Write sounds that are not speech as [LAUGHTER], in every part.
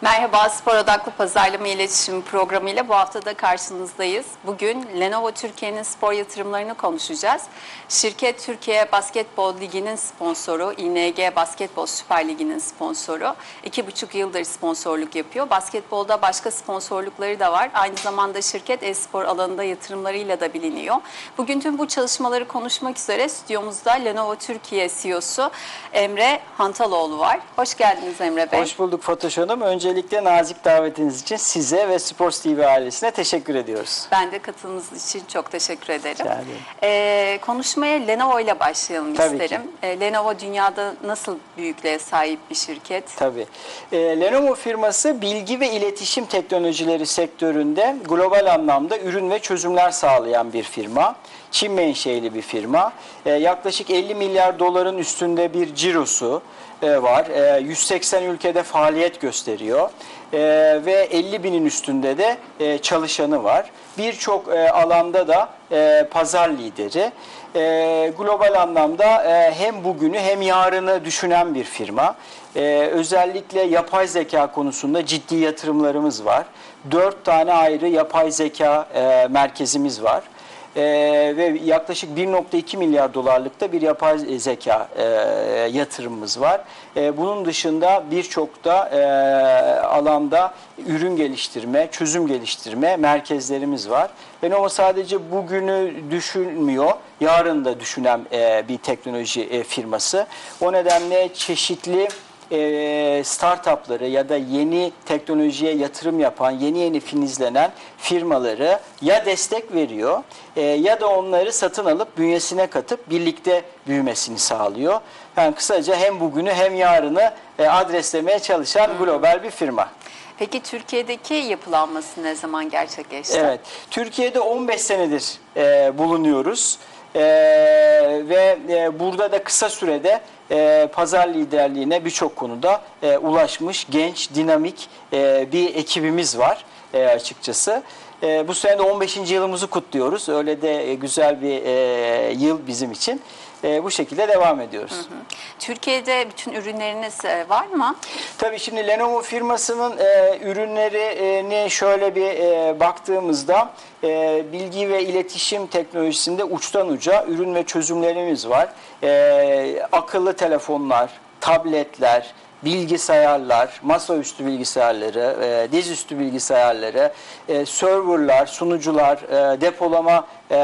Merhaba, Spor Odaklı Pazarlama İletişim Programı ile bu hafta da karşınızdayız. Bugün Lenovo Türkiye'nin spor yatırımlarını konuşacağız. Şirket Türkiye Basketbol Ligi'nin sponsoru, İNG Basketbol Süper Ligi'nin sponsoru. İki buçuk yıldır sponsorluk yapıyor. Basketbolda başka sponsorlukları da var. Aynı zamanda şirket e-spor alanında yatırımlarıyla da biliniyor. Bugün tüm bu çalışmaları konuşmak üzere stüdyomuzda Lenovo Türkiye CEO'su Emre Hantaloğlu var. Hoş geldiniz Emre Bey. Hoş bulduk Fatoş Hanım. Öncelikle nazik davetiniz için size ve Sports TV ailesine teşekkür ediyoruz. Ben de katılımınız için çok teşekkür ederim. Ee, konuşmaya Lenovo ile başlayalım Tabii isterim. Ee, Lenovo dünyada nasıl büyüklüğe sahip bir şirket? Tabii. Ee, Lenovo firması bilgi ve iletişim teknolojileri sektöründe global anlamda ürün ve çözümler sağlayan bir firma. Çin menşeli bir firma. Ee, yaklaşık 50 milyar doların üstünde bir cirosu e, var. Ee, 180 ülkede faaliyet gösteriyor. Ee, ve 50 binin üstünde de e, çalışanı var. Birçok e, alanda da e, pazar lideri. E, global anlamda e, hem bugünü hem yarını düşünen bir firma. E, özellikle yapay zeka konusunda ciddi yatırımlarımız var. Dört tane ayrı yapay zeka e, merkezimiz var. E, ve yaklaşık 1.2 milyar dolarlıkta bir yapay zeka e, yatırımımız var. E, bunun dışında birçok da e, alanda ürün geliştirme, çözüm geliştirme merkezlerimiz var. Lenovo sadece bugünü düşünmüyor, yarın da düşünen e, bir teknoloji e, firması. O nedenle çeşitli e, startupları ya da yeni teknolojiye yatırım yapan, yeni yeni finizlenen firmaları ya destek veriyor e, ya da onları satın alıp bünyesine katıp birlikte büyümesini sağlıyor. Yani kısaca hem bugünü hem yarını e, adreslemeye çalışan global bir firma. Peki Türkiye'deki yapılanması ne zaman gerçekleşti? Evet, Türkiye'de 15 senedir e, bulunuyoruz E, ve e, burada da kısa sürede e, pazar liderliğine birçok konuda e, ulaşmış genç, dinamik e, bir ekibimiz var e, açıkçası. E, bu sene de 15. yılımızı kutluyoruz. Öyle de e, güzel bir e, yıl bizim için. E, bu şekilde devam ediyoruz. Türkiye'de bütün ürünleriniz e, var mı? Tabii şimdi Lenovo firmasının e, ürünlerini şöyle bir e, baktığımızda e, bilgi ve iletişim teknolojisinde uçtan uca ürün ve çözümlerimiz var. E, akıllı telefonlar, tabletler, bilgisayarlar, masaüstü bilgisayarları, e, dizüstü bilgisayarları, e, serverlar, sunucular, e, depolama e,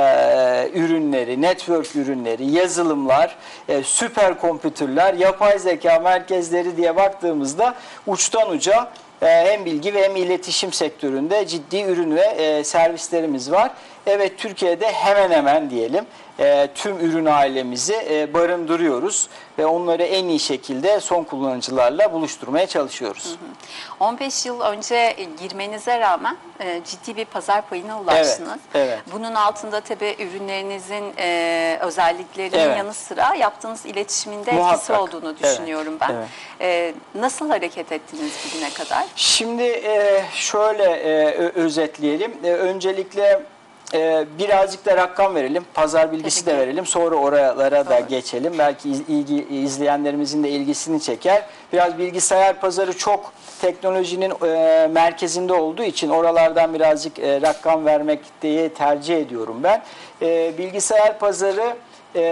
ürünleri, network ürünleri, yazılımlar, e, süper kompütürler, yapay zeka merkezleri diye baktığımızda uçtan uca e, hem bilgi ve hem iletişim sektöründe ciddi ürün ve e, servislerimiz var. Evet Türkiye'de hemen hemen diyelim e, tüm ürün ailemizi e, barındırıyoruz ve onları en iyi şekilde son kullanıcılarla buluşturmaya çalışıyoruz. 15 yıl önce girmenize rağmen e, ciddi bir pazar payına ulaştınız. evet. Bunun altında tabii ürünlerinizin e, özelliklerinin Evet. yanı sıra yaptığınız iletişiminde Muhakkak. etkisi olduğunu Evet, düşünüyorum ben. evet. E, nasıl hareket ettiniz bugüne kadar? Şimdi e, şöyle e, özetleyelim. E, öncelikle e, birazcık da rakam verelim. Pazar bilgisi de verelim. Sonra oralara da Doğru. geçelim. Belki iz- ilgi, izleyenlerimizin de ilgisini çeker. Biraz bilgisayar pazarı çok teknolojinin e, merkezinde olduğu için oralardan birazcık e, rakam vermek diye tercih ediyorum ben. E, bilgisayar pazarı e,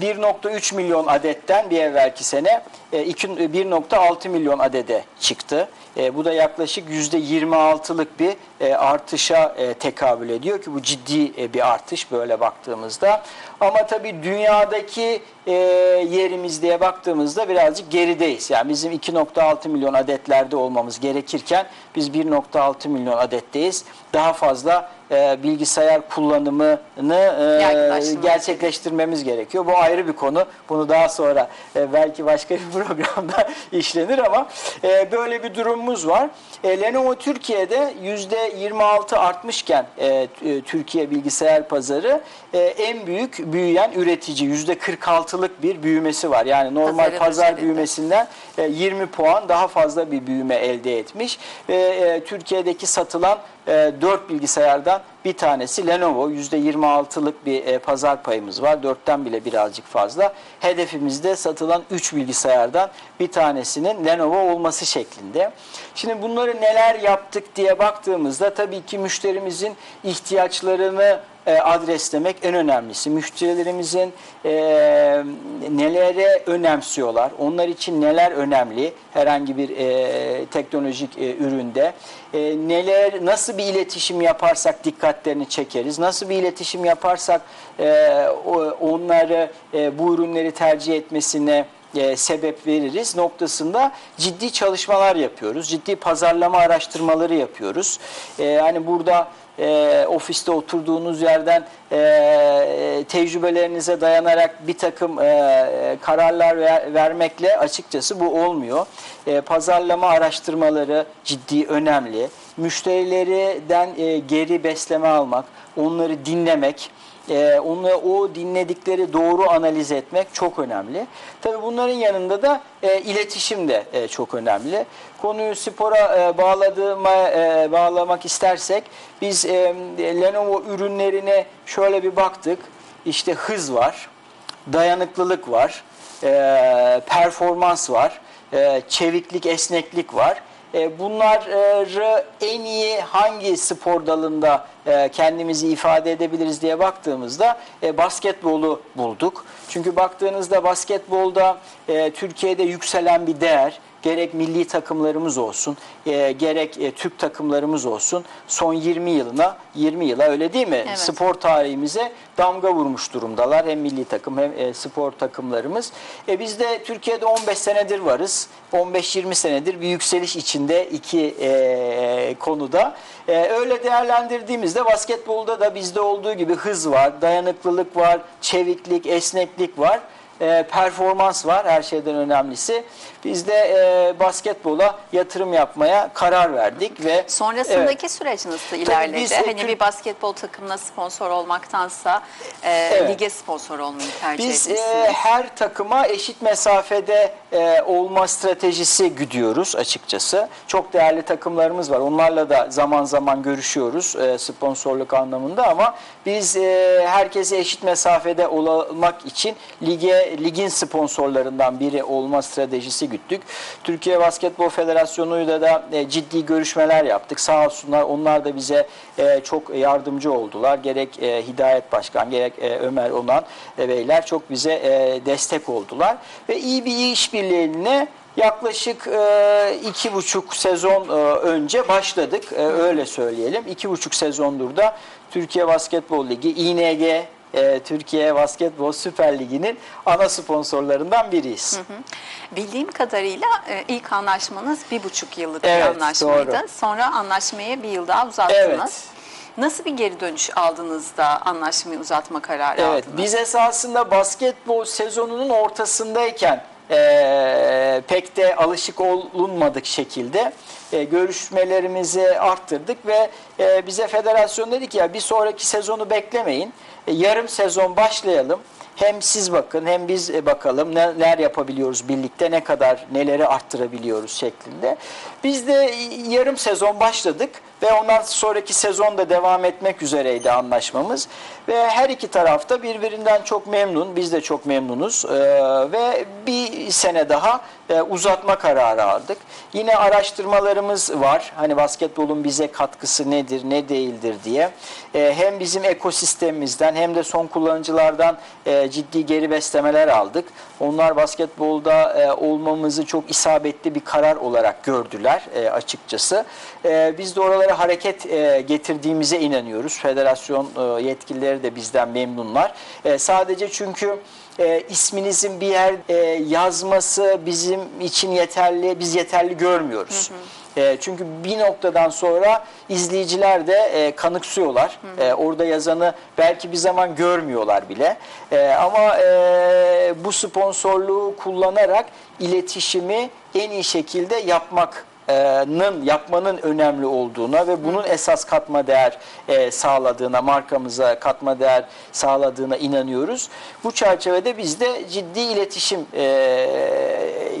1.3 milyon adetten bir evvelki sene e, iki- 1.6 milyon adede çıktı. E, bu da yaklaşık %26'lık bir e, artışa e, tekabül ediyor ki bu ciddi e, bir artış böyle baktığımızda. Ama tabii dünyadaki e, yerimiz diye baktığımızda birazcık gerideyiz. Yani bizim 2.6 milyon adetlerde olmamız gerekirken biz 1.6 milyon adetteyiz. Daha fazla e, bilgisayar kullanımını e, gerçekleştirmemiz gerekiyor. Bu ayrı bir konu. Bunu daha sonra e, belki başka bir [LAUGHS] programda işlenir ama e, böyle bir durumumuz var. E, Lenovo Türkiye'de %26 artmışken e, Türkiye bilgisayar pazarı e, en büyük büyüyen üretici %46'lık 26'lık bir büyümesi var. Yani normal Pazarın pazar üzerinde. büyümesinden e, 20 puan daha fazla bir büyüme elde etmiş. Ve e, Türkiye'deki satılan e, 4 bilgisayardan bir tanesi Lenovo. %26'lık bir e, pazar payımız var. 4'ten bile birazcık fazla. Hedefimizde satılan 3 bilgisayardan bir tanesinin Lenovo olması şeklinde. Şimdi bunları neler yaptık diye baktığımızda tabii ki müşterimizin ihtiyaçlarını e, adreslemek en önemlisi. Müşterilerimizin e, nelere önemsiyorlar, onlar için neler önemli herhangi bir e, teknolojik e, üründe, e, neler nasıl bir iletişim yaparsak dikkatlerini çekeriz, nasıl bir iletişim yaparsak e, onları e, bu ürünleri tercih etmesine e, sebep veririz noktasında ciddi çalışmalar yapıyoruz. Ciddi pazarlama araştırmaları yapıyoruz. E, hani burada e, ofiste oturduğunuz yerden e, tecrübelerinize dayanarak bir takım e, kararlar ver- vermekle açıkçası bu olmuyor. E, pazarlama araştırmaları ciddi önemli. Müşterilerden e, geri besleme almak, onları dinlemek, e, onu o dinledikleri doğru analiz etmek çok önemli. Tabii bunların yanında da e, iletişim de e, çok önemli. Konuyu spora e, bağladığıma e, bağlamak istersek biz e, Lenovo ürünlerine şöyle bir baktık. İşte hız var, dayanıklılık var, e, performans var, e, çeviklik, esneklik var. E, bunları en iyi hangi spor dalında e, kendimizi ifade edebiliriz diye baktığımızda e, basketbolu bulduk. Çünkü baktığınızda basketbolda e, Türkiye'de yükselen bir değer gerek milli takımlarımız olsun, e, gerek e, Türk takımlarımız olsun son 20 yılına 20 yıla öyle değil mi? Evet. Spor tarihimize damga vurmuş durumdalar. Hem milli takım hem e, spor takımlarımız. E, biz de Türkiye'de 15 senedir varız. 15-20 senedir bir yükseliş içinde iki e, konuda. E, öyle değerlendirdiğimizde basketbolda da bizde olduğu gibi hız var, dayanıklılık var, çeviklik, esneklik var. E, performans var her şeyden önemlisi. Biz de e, basketbola yatırım yapmaya karar verdik ve Sonrasındaki Evet. süreç nasıl ilerledi? biz, e, hani bir basketbol takımına sponsor olmaktansa e, Evet. lige sponsor olmayı tercih Biz e, etmişsiniz. her takıma eşit mesafede e, olma stratejisi güdüyoruz açıkçası. Çok değerli takımlarımız var. Onlarla da zaman zaman görüşüyoruz e, sponsorluk anlamında ama biz e, herkese eşit mesafede olmak için lige ligin sponsorlarından biri olma stratejisi güttük. Türkiye Basketbol Federasyonu'yla da e, ciddi görüşmeler yaptık. Sağ olsunlar onlar da bize e, çok yardımcı oldular. Gerek e, Hidayet Başkan gerek e, Ömer Onan beyler çok bize destek oldular. Ve iyi bir işbirliğine yaklaşık e, iki buçuk sezon e, önce başladık. E, öyle söyleyelim. İki buçuk sezondur da Türkiye Basketbol Ligi, İNG, e, Türkiye Basketbol Süper Ligi'nin ana sponsorlarından biriyiz. Bildiğim kadarıyla e, ilk anlaşmanız bir buçuk yıllık bir Evet, anlaşmaydı. doğru. Sonra anlaşmayı bir yıl daha uzattınız. Evet. Nasıl bir geri dönüş aldınız da anlaşmayı uzatma kararı Evet, aldınız? biz esasında basketbol sezonunun ortasındayken eee, pek de alışık olunmadık şekilde e, görüşmelerimizi arttırdık ve e, bize federasyon dedi ki ya bir sonraki sezonu beklemeyin, E, yarım sezon başlayalım. Hem siz bakın hem biz e, bakalım ne- neler yapabiliyoruz birlikte, ne kadar neleri arttırabiliyoruz şeklinde. Biz de yarım sezon başladık ve ondan sonraki sezonda devam etmek üzereydi anlaşmamız. Ve her iki tarafta birbirinden çok memnun, biz de çok memnunuz Ee, ve bir sene daha e, uzatma kararı aldık. Yine araştırmalarımız var, hani basketbolun bize katkısı nedir, ne değildir diye. Ee, hem bizim ekosistemimizden hem de son kullanıcılardan e, ciddi geri beslemeler aldık. Onlar basketbolda e, olmamızı çok isabetli bir karar olarak gördüler e, açıkçası. E, biz de oralara hareket e, getirdiğimize inanıyoruz. Federasyon e, yetkilileri de bizden memnunlar. E, sadece çünkü e, isminizin bir yer e, yazması bizim için yeterli, biz yeterli görmüyoruz. E, çünkü bir noktadan sonra izleyiciler de e, kanıksıyorlar. E, orada yazanı belki bir zaman görmüyorlar bile. E, ama e, bu sponsorluğu kullanarak iletişimi en iyi şekilde yapmak yapmanın yapmanın önemli olduğuna ve bunun esas katma değer e, sağladığına, markamıza katma değer sağladığına inanıyoruz. Bu çerçevede biz de ciddi iletişim e,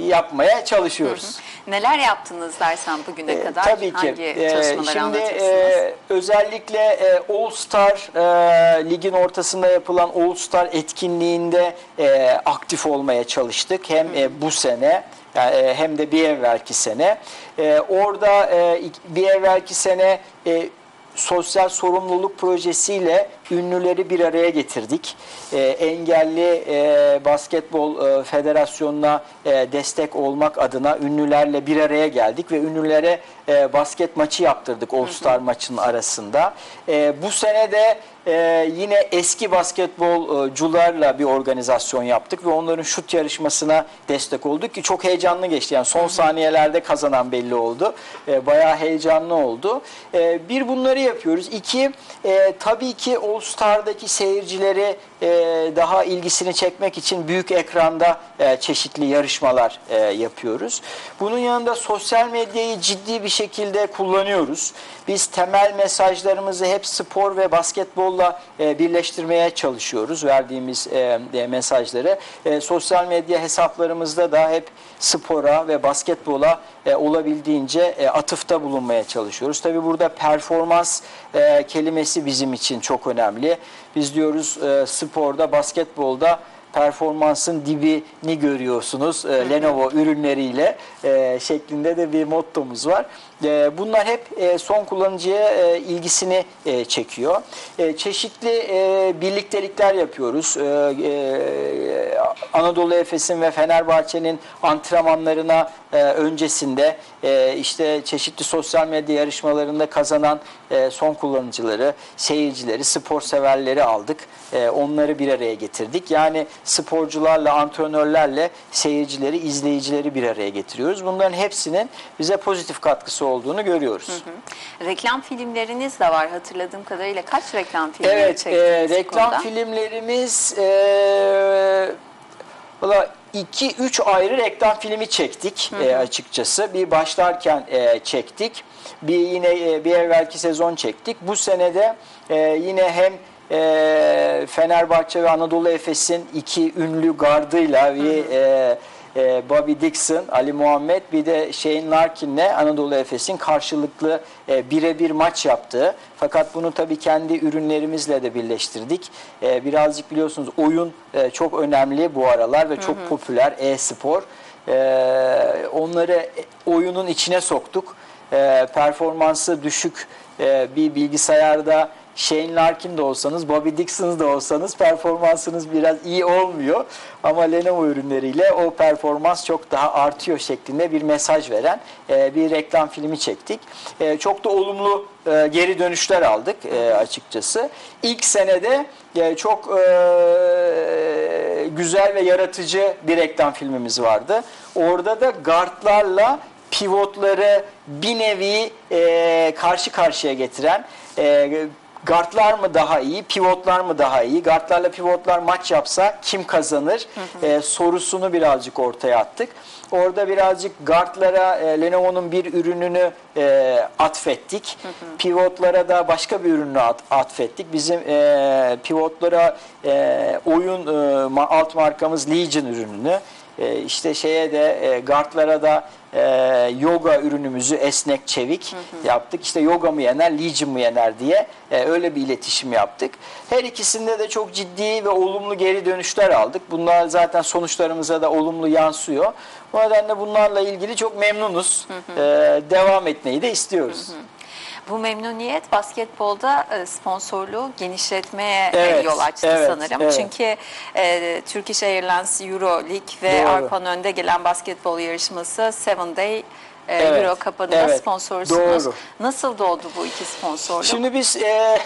yapmaya çalışıyoruz. Neler yaptınız dersen bugüne E, kadar? Tabii ki. Hangi E, çalışmaları şimdi anlatırsınız? e, özellikle e, All Star e, ligin ortasında yapılan All Star etkinliğinde e, aktif olmaya çalıştık. Hem e, bu sene yani, e, hem de bir evvelki sene. E, orada e, bir evvelki sene sosyal sorumluluk projesiyle ünlüleri bir araya getirdik. E, engelli e, basketbol e, federasyonuna e, destek olmak adına ünlülerle bir araya geldik ve ünlülere e, basket maçı yaptırdık All Star maçının arasında. E, bu sene de e, yine eski basketbolcularla bir organizasyon yaptık ve onların şut yarışmasına destek olduk ki çok heyecanlı geçti. Yani son saniyelerde kazanan belli oldu. E, bayağı heyecanlı oldu. E, bir bunları yapıyoruz. İki e, tabii ki All Star'daki seyircileri e, daha ilgisini çekmek için büyük ekranda e, çeşitli yarışmalar e, yapıyoruz. Bunun yanında sosyal medyayı ciddi bir şekilde kullanıyoruz. Biz temel mesajlarımızı hep spor ve basketbolla e, birleştirmeye çalışıyoruz verdiğimiz e, e, mesajları. E, sosyal medya hesaplarımızda da hep spora ve basketbola e, olabildiğince e, atıfta bulunmaya çalışıyoruz. Tabii burada performans e, kelimesi bizim için çok önemli. Biz diyoruz e, sporda, basketbolda performansın dibini görüyorsunuz e, Lenovo ürünleriyle e, şeklinde de bir mottomuz var. E, bunlar hep e, son kullanıcıya e, ilgisini e, çekiyor. Çeşitli birliktelikler yapıyoruz. Anadolu Efes'in ve Fenerbahçe'nin antrenmanlarına öncesinde işte çeşitli sosyal medya yarışmalarında kazanan son kullanıcıları, seyircileri, spor severleri aldık. Onları bir araya getirdik. Yani sporcularla, antrenörlerle seyircileri, izleyicileri bir araya getiriyoruz. Bunların hepsinin bize pozitif katkısı olduğunu görüyoruz. Reklam filmleriniz de var hatırladığım kadarıyla. Kaç reklam filmi Evet, çektiniz e, bu reklam konuda? filmlerimiz e, valla 2-3 ayrı reklam filmi çektik e, açıkçası. Bir başlarken e, çektik. Bir yine e, bir evvelki sezon çektik. Bu senede e, yine hem e, Fenerbahçe ve Anadolu Efes'in iki ünlü gardıyla bir e, e, Bobby Dixon, Ali Muhammed bir de Shane Larkin'le Anadolu Efes'in karşılıklı e, birebir maç yaptığı. Fakat bunu tabii kendi ürünlerimizle de birleştirdik. E, birazcık biliyorsunuz oyun e, çok önemli bu aralar ve çok popüler e-spor. E, onları oyunun içine soktuk. E, performansı düşük e, bir bilgisayarda Shane Larkin de olsanız, Bobby Dixon da olsanız performansınız biraz iyi olmuyor. Ama Lenovo ürünleriyle o performans çok daha artıyor şeklinde bir mesaj veren e, bir reklam filmi çektik. E, çok da olumlu e, geri dönüşler aldık açıkçası. İlk senede e, çok güzel ve yaratıcı bir reklam filmimiz vardı. Orada da guardlarla pivotları bir nevi e, karşı karşıya getiren e, Guardlar mı daha iyi, pivotlar mı daha iyi? Guardlarla pivotlar maç yapsa kim kazanır e, sorusunu birazcık ortaya attık. Orada birazcık guardlara e, Lenovo'nun bir ürününü e, atfettik. Pivotlara da başka bir ürünü at, atfettik. Bizim e, pivotlara e, oyun e, alt markamız Legion ürününü, e, işte şeye de e, da e, yoga ürünümüzü esnek çevik yaptık. İşte yoga mı yener, Legion mu yener diye e, öyle bir iletişim yaptık. Her ikisinde de çok ciddi ve olumlu geri dönüşler aldık. Bunlar zaten sonuçlarımıza da olumlu yansıyor. O nedenle bunlarla ilgili çok memnunuz. E, devam etmeyi de istiyoruz. Bu memnuniyet basketbolda e, sponsorluğu genişletmeye Evet, yol açtı evet, sanırım. evet. Çünkü e, Turkish Airlines Euro League ve Doğru. Arpa'nın önde gelen basketbol yarışması Seven Day e, Evet, Euro Cup'ın evet, sponsorsunuz. doğru. Nasıl doğdu bu iki sponsorluk? Şimdi biz e,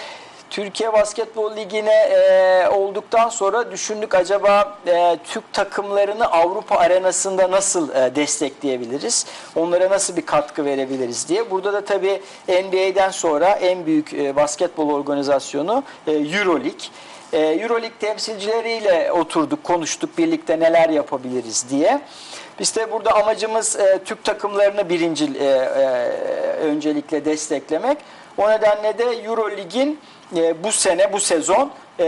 Türkiye Basketbol Ligi'ne e, olduktan sonra düşündük acaba e, Türk takımlarını Avrupa arenasında nasıl e, destekleyebiliriz? Onlara nasıl bir katkı verebiliriz diye. Burada da tabii NBA'den sonra en büyük e, basketbol organizasyonu e, Euroleague. E, Euroleague temsilcileriyle oturduk, konuştuk birlikte neler yapabiliriz diye. De burada amacımız e, Türk takımlarını birinci e, e, öncelikle desteklemek. O nedenle de Euro Lig'in e, bu sene, bu sezon e,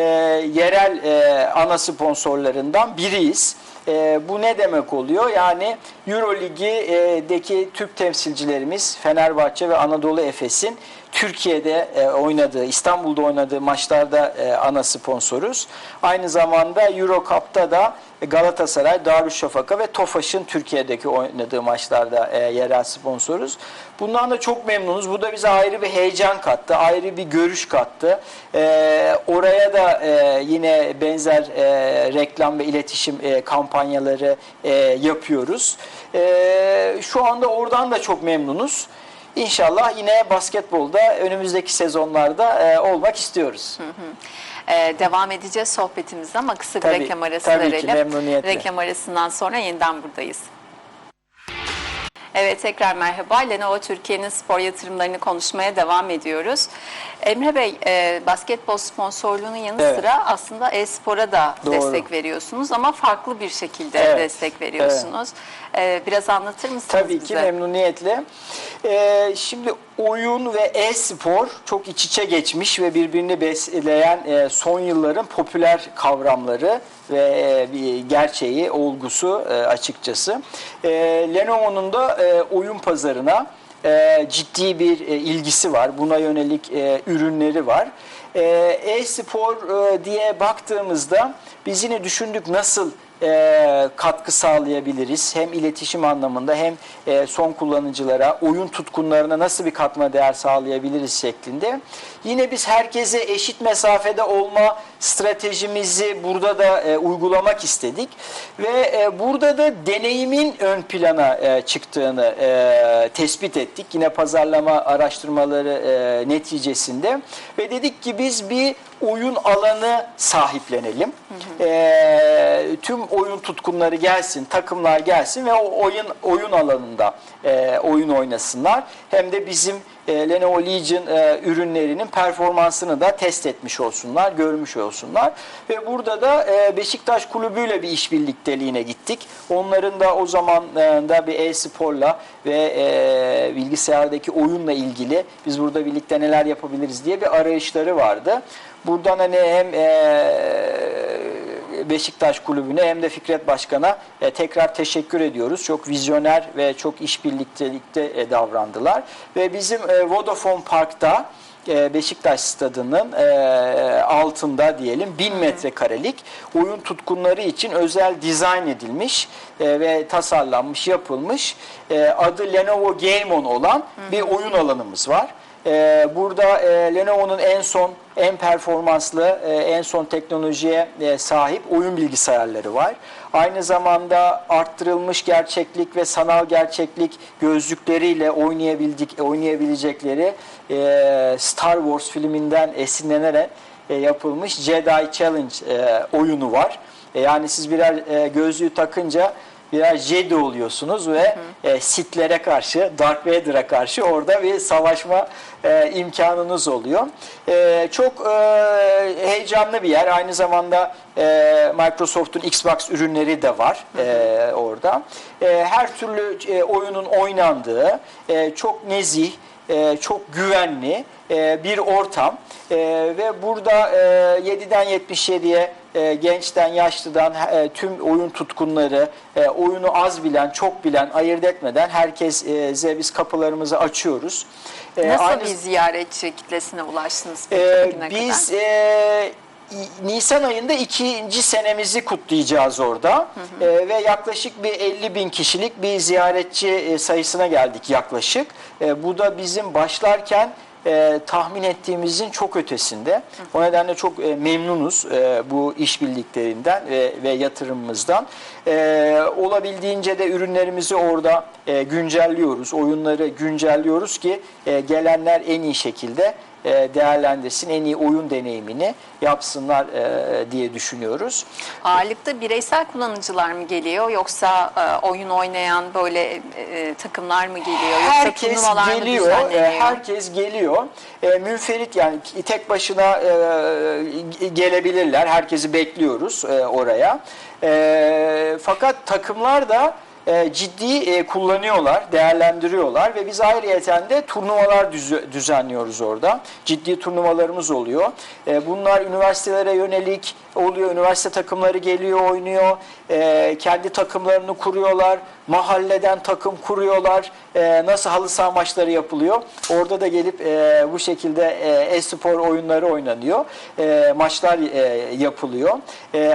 yerel e, ana sponsorlarından biriyiz. E, bu ne demek oluyor? Yani Euro Ligi'deki Türk temsilcilerimiz Fenerbahçe ve Anadolu Efes'in Türkiye'de e, oynadığı, İstanbul'da oynadığı maçlarda e, ana sponsoruz. Aynı zamanda Euro Cup'ta da Galatasaray, Darüşşafaka ve Tofaş'ın Türkiye'deki oynadığı maçlarda e, yerel sponsoruz. Bundan da çok memnunuz. Bu da bize ayrı bir heyecan kattı, ayrı bir görüş kattı. Oraya da yine benzer reklam ve iletişim kampanyaları yapıyoruz. Şu anda oradan da çok memnunuz. İnşallah yine basketbolda önümüzdeki sezonlarda e, olmak istiyoruz. Ee, devam edeceğiz sohbetimize ama kısa bir Tabii, reklam arası tabii ki, verelim. memnuniyetle. Reklam arasından sonra yeniden buradayız. Evet tekrar merhaba. Lenovo Türkiye'nin spor yatırımlarını konuşmaya devam ediyoruz. Emre Bey, e, basketbol sponsorluğunun yanı Evet. sıra aslında e-spora da Doğru. destek veriyorsunuz ama farklı bir şekilde Evet, destek veriyorsunuz. E, biraz anlatır mısınız Tabii bize? ki memnuniyetle. Ee, şimdi oyun ve e-spor çok iç içe geçmiş ve birbirini besleyen e, son yılların popüler kavramları ve e, bir gerçeği, olgusu e, açıkçası. E, Lenovo'nun da e, oyun pazarına e, ciddi bir e, ilgisi var. Buna yönelik e, ürünleri var. E, E-spor e, diye baktığımızda biz yine düşündük nasıl e, katkı sağlayabiliriz. Hem iletişim anlamında hem e, son kullanıcılara, oyun tutkunlarına nasıl bir katma değer sağlayabiliriz şeklinde. Yine biz herkese eşit mesafede olma stratejimizi burada da e, uygulamak istedik. Ve e, burada da deneyimin ön plana e, çıktığını e, tespit ettik. Yine pazarlama araştırmaları e, neticesinde. Ve dedik ki biz bir oyun alanı sahiplenelim. E, tüm oyun tutkunları gelsin, takımlar gelsin ve o oyun oyun alanında e, oyun oynasınlar. Hem de bizim e, Lenovo Legion e, ürünlerinin performansını da test etmiş olsunlar, görmüş olsunlar. Ve burada da e, Beşiktaş Kulübü'yle bir işbirlikteliğine gittik. Onların da o zaman e, da bir e-sporla ve e, bilgisayardaki oyunla ilgili biz burada birlikte neler yapabiliriz diye bir arayışları vardı. Buradan hani hem e, Beşiktaş Kulübü'ne hem de Fikret Başkan'a e, tekrar teşekkür ediyoruz. Çok vizyoner ve çok işbirliktelikte e, davrandılar. Ve bizim e, Vodafone Park'ta e, Beşiktaş stadının e, altında diyelim 1000 metrekarelik oyun tutkunları için özel dizayn edilmiş e, ve tasarlanmış, yapılmış e, adı Lenovo Game On olan bir oyun alanımız var. Ee, burada e, Lenovo'nun en son, en performanslı, e, en son teknolojiye e, sahip oyun bilgisayarları var. Aynı zamanda arttırılmış gerçeklik ve sanal gerçeklik gözlükleriyle oynayabildik, oynayabilecekleri e, Star Wars filminden esinlenerek e, yapılmış Jedi Challenge e, oyunu var. E, yani siz birer e, gözlüğü takınca birer Jedi oluyorsunuz ve e, Sith'lere karşı, Darth Vader'a karşı orada bir savaşma e, imkanınız oluyor. E, çok e, heyecanlı bir yer. Aynı zamanda e, Microsoft'un Xbox ürünleri de var e, orada. E, her türlü e, oyunun oynandığı, e, çok nezih, e, çok güvenli e, bir ortam E, ve burada e, 7'den 77'ye e, gençten yaşlıdan e, tüm oyun tutkunları e, oyunu az bilen çok bilen ayırt etmeden herkese biz kapılarımızı açıyoruz. E, Nasıl aynı- bir ziyaretçi kitlesine ulaştınız ee, bugüne kadar? biz e, Nisan ayında ikinci senemizi kutlayacağız orada Ee, ve yaklaşık bir 50 bin kişilik bir ziyaretçi e, sayısına geldik yaklaşık. E, bu da bizim başlarken e, tahmin ettiğimizin çok ötesinde. O nedenle çok e, memnunuz e, bu işbirliklerinden ve, ve yatırımımızdan. E, olabildiğince de ürünlerimizi orada e, güncelliyoruz, oyunları güncelliyoruz ki e, gelenler en iyi şekilde e, değerlendirsin, en iyi oyun deneyimini yapsınlar e, diye düşünüyoruz. Ağırlıkta bireysel kullanıcılar mı geliyor yoksa e, oyun oynayan böyle e, takımlar mı geliyor yoksa Herkes geliyor, e, herkes geliyor. E, münferit yani tek başına e, gelebilirler. Herkesi bekliyoruz e, oraya. E, fakat takımlar da e, ciddi e, kullanıyorlar, değerlendiriyorlar ve biz ayrıyeten de turnuvalar düz- düzenliyoruz orada. Ciddi turnuvalarımız oluyor. E, bunlar üniversitelere yönelik oluyor. Üniversite takımları geliyor, oynuyor. Kendi takımlarını kuruyorlar. Mahalleden takım kuruyorlar. Nasıl halı saha maçları yapılıyor. Orada da gelip bu şekilde e-spor oyunları oynanıyor. Maçlar yapılıyor.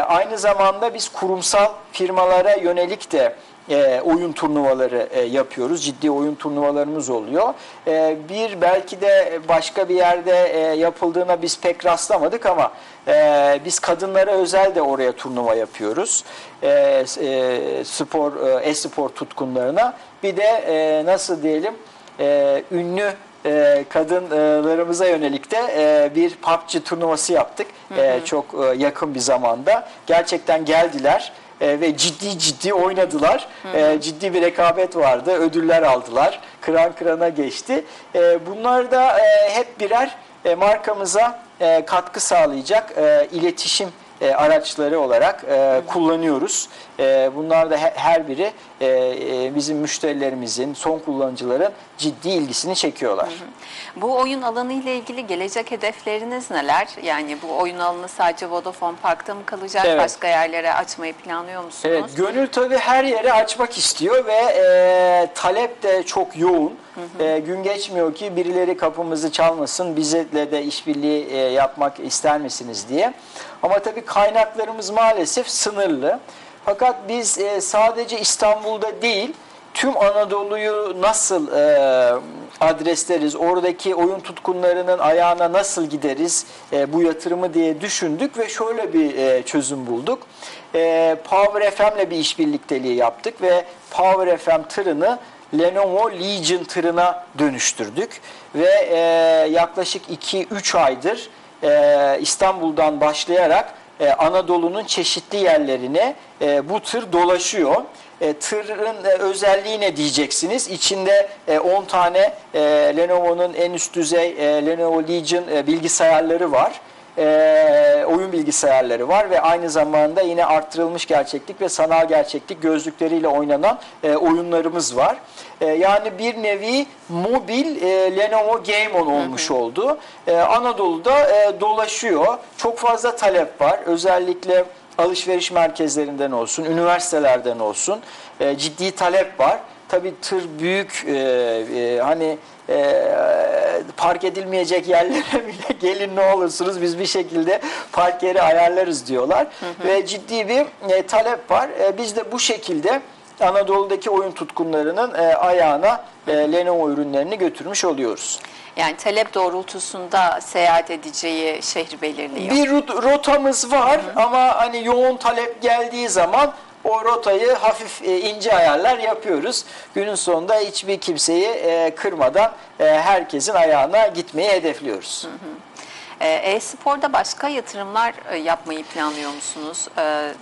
Aynı zamanda biz kurumsal firmalara yönelik de e, oyun turnuvaları e, yapıyoruz. Ciddi oyun turnuvalarımız oluyor. E, bir belki de başka bir yerde e, yapıldığına biz pek rastlamadık ama e, biz kadınlara özel de oraya turnuva yapıyoruz. E, e, spor, e, e-spor tutkunlarına. Bir de e, nasıl diyelim e, ünlü e, kadınlarımıza yönelik de e, bir PUBG turnuvası yaptık. E, çok e, yakın bir zamanda. Gerçekten geldiler e, ve ciddi ciddi oynadılar. E, ciddi bir rekabet vardı. Ödüller aldılar. Kıran kırana geçti. E, bunlar da e, hep birer e, markamıza e, katkı sağlayacak e, iletişim e, araçları olarak e, kullanıyoruz. E, bunlar da he- her biri e, e, bizim müşterilerimizin, son kullanıcıların ciddi ilgisini çekiyorlar. Bu oyun alanı ile ilgili gelecek hedefleriniz neler? Yani bu oyun alanı sadece Vodafone Park'ta mı kalacak? Evet. Başka yerlere açmayı planlıyor musunuz? Evet, gönül tabii her yere açmak istiyor ve e, talep de çok yoğun. E, gün geçmiyor ki birileri kapımızı çalmasın, bizle de işbirliği e, yapmak ister misiniz diye. Ama tabii kaynaklarımız maalesef sınırlı. Fakat biz e, sadece İstanbul'da değil, tüm Anadolu'yu nasıl e, adresleriz, oradaki oyun tutkunlarının ayağına nasıl gideriz e, bu yatırımı diye düşündük ve şöyle bir e, çözüm bulduk. E, Power FM'le bir işbirlikteliği yaptık ve Power FM tırını Lenovo Legion tırına dönüştürdük ve e, yaklaşık 2-3 aydır e, İstanbul'dan başlayarak e, Anadolu'nun çeşitli yerlerine e, bu tır dolaşıyor. E, tırın e, özelliği ne diyeceksiniz? İçinde e, 10 tane Lenovo'nun en üst düzey Lenovo Legion bilgisayarları var. E, oyun bilgisayarları var ve aynı zamanda yine arttırılmış gerçeklik ve sanal gerçeklik gözlükleriyle oynanan e, oyunlarımız var. E, yani bir nevi mobil e, Lenovo Game On olmuş oldu. E, Anadolu'da e, dolaşıyor. Çok fazla talep var. Özellikle alışveriş merkezlerinden olsun, üniversitelerden olsun e, ciddi talep var. Tabii tır büyük e, e, hani e, park edilmeyecek yerlere [LAUGHS] bile gelin ne olursunuz biz bir şekilde park yeri ayarlarız diyorlar. Ve ciddi bir e, talep var. E, biz de bu şekilde Anadolu'daki oyun tutkunlarının e, ayağına e, Lenovo ürünlerini götürmüş oluyoruz. Yani talep doğrultusunda seyahat edeceği şehri belirliyor. Bir rotamız var ama hani yoğun talep geldiği zaman o rotayı hafif e, ince ayarlar yapıyoruz. Günün sonunda hiçbir kimseyi e, kırmadan e, herkesin ayağına gitmeyi hedefliyoruz. Ee, E-sporda başka yatırımlar e, yapmayı planlıyor musunuz?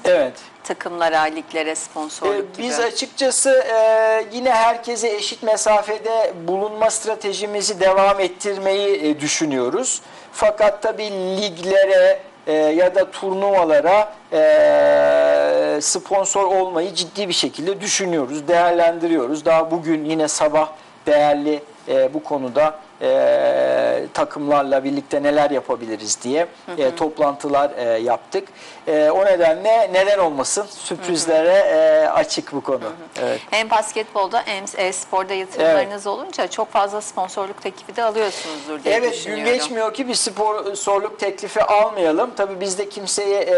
Evet. takımlara, liglere, sponsorluk gibi. Biz açıkçası e, yine herkese eşit mesafede bulunma stratejimizi devam ettirmeyi e, düşünüyoruz. Fakat tabii liglere e, ya da turnuvalara e, sponsor olmayı ciddi bir şekilde düşünüyoruz, değerlendiriyoruz. Daha bugün yine sabah değerli e, bu konuda e, takımlarla birlikte neler yapabiliriz diye e, toplantılar e, yaptık. E, o nedenle neden olmasın sürprizlere e, açık bu konu. Evet. Hem basketbolda hem e-sporda yatırımlarınız olunca çok fazla sponsorluk teklifi de alıyorsunuzdur diye Evet gün düşünüyorum. geçmiyor ki bir sponsorluk teklifi almayalım. Tabii biz de kimseyi e,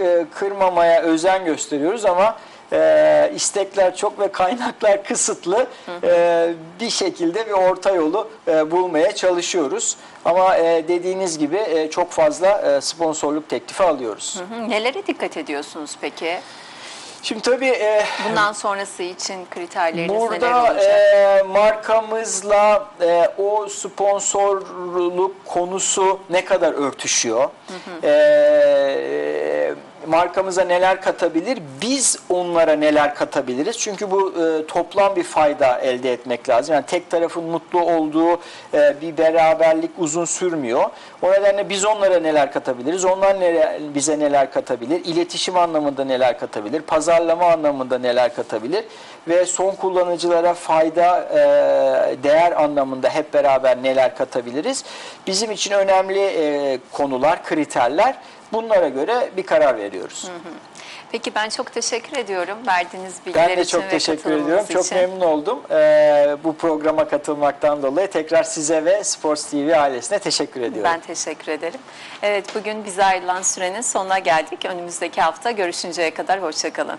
e, kırmamaya özen gösteriyoruz ama e, istekler çok ve kaynaklar kısıtlı. E, bir şekilde bir orta yolu e, bulmaya çalışıyoruz. Ama e, dediğiniz gibi e, çok fazla e, sponsorluk teklifi alıyoruz. Hı hı. Nelere dikkat ediyorsunuz peki? Şimdi tabii e, Bundan sonrası için kriterleriniz neler Burada olacak? e, markamızla e, o sponsorluk konusu ne kadar örtüşüyor? E, markamıza neler katabilir? Biz onlara neler katabiliriz? Çünkü bu e, toplam bir fayda elde etmek lazım. Yani tek tarafın mutlu olduğu e, bir beraberlik uzun sürmüyor. O nedenle biz onlara neler katabiliriz? Onlar neler, bize neler katabilir? İletişim anlamında neler katabilir? Pazarlama anlamında neler katabilir? ve son kullanıcılara fayda, e, değer anlamında hep beraber neler katabiliriz? Bizim için önemli e, konular, kriterler. Bunlara göre bir karar veriyoruz. Peki ben çok teşekkür ediyorum verdiğiniz bilgiler Ben de için çok teşekkür ediyorum. Çok için. memnun oldum e, bu programa katılmaktan dolayı. Tekrar size ve Sports TV ailesine teşekkür ediyorum. Ben teşekkür ederim. Evet bugün bize ayrılan sürenin sonuna geldik. Önümüzdeki hafta görüşünceye kadar hoşçakalın.